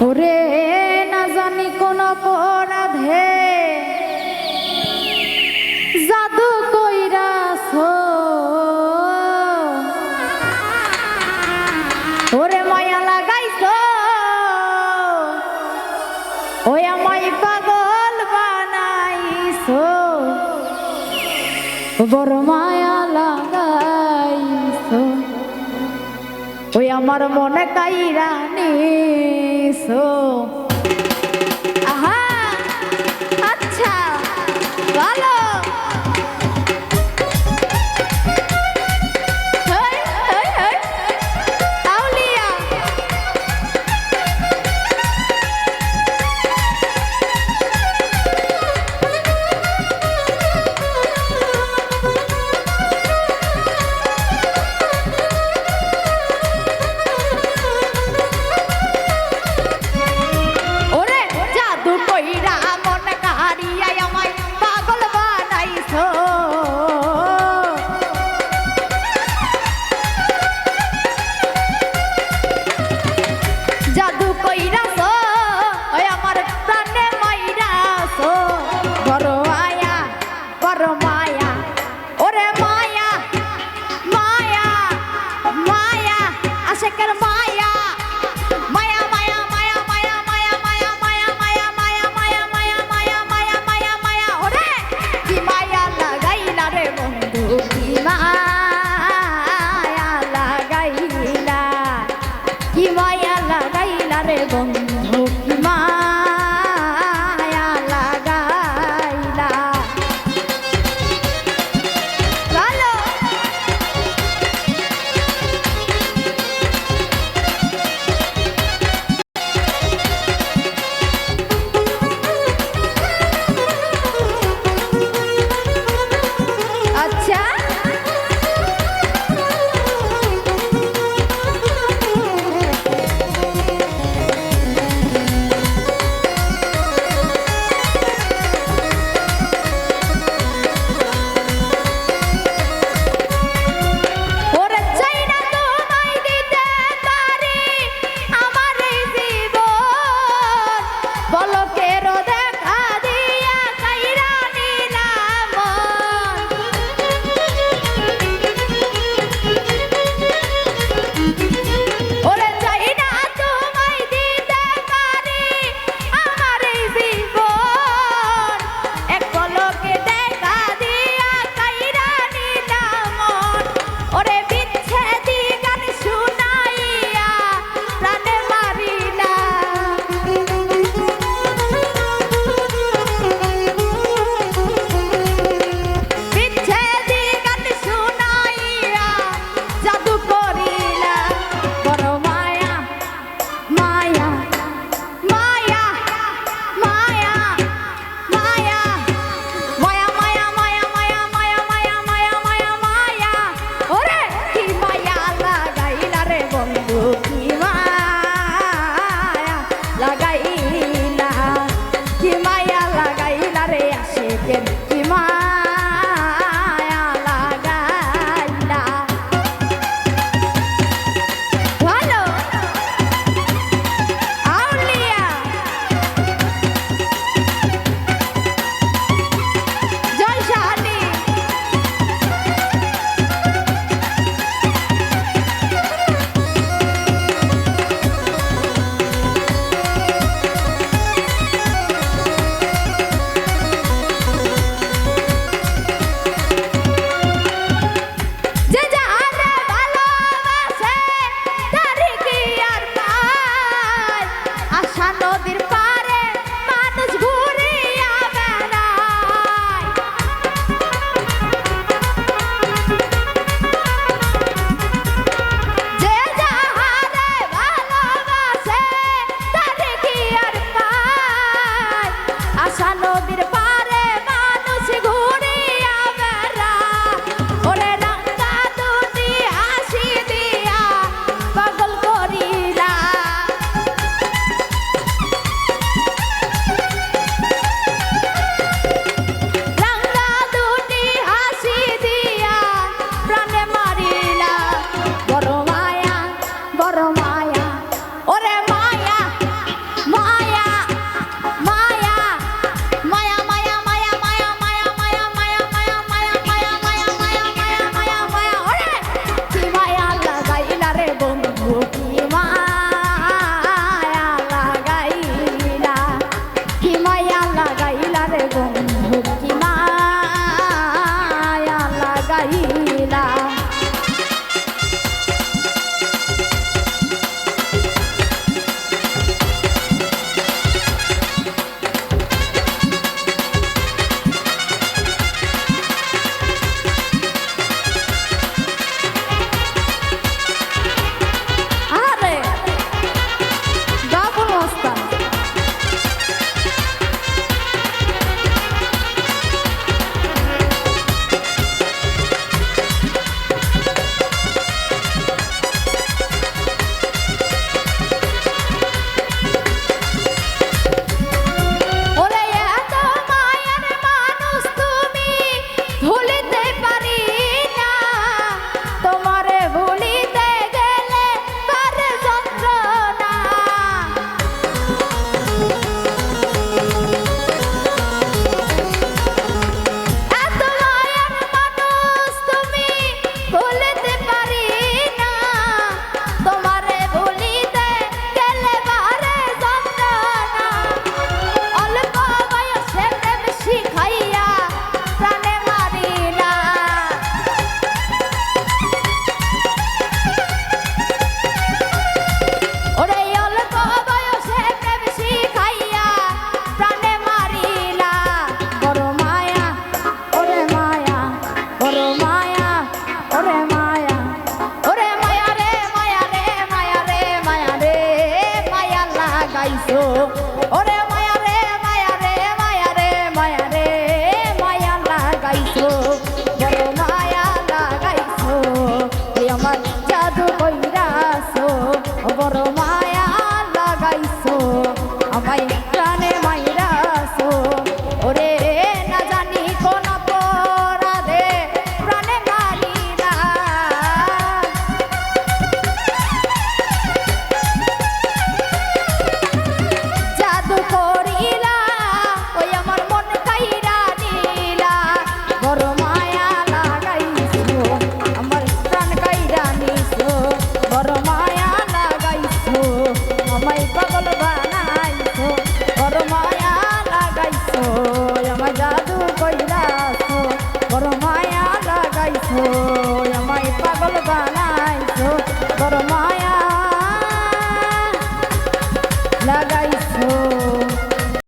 ওরে না জানি কোন অপরাধে। জাদু কইরাস ওরে মায়া লাগাইছ। ওই আমায় পাগল বানাইছ। বড় মায়া লাগাইছ। ওই আমার মনে কাইরা so বন্ধু i guy. আমাদের পা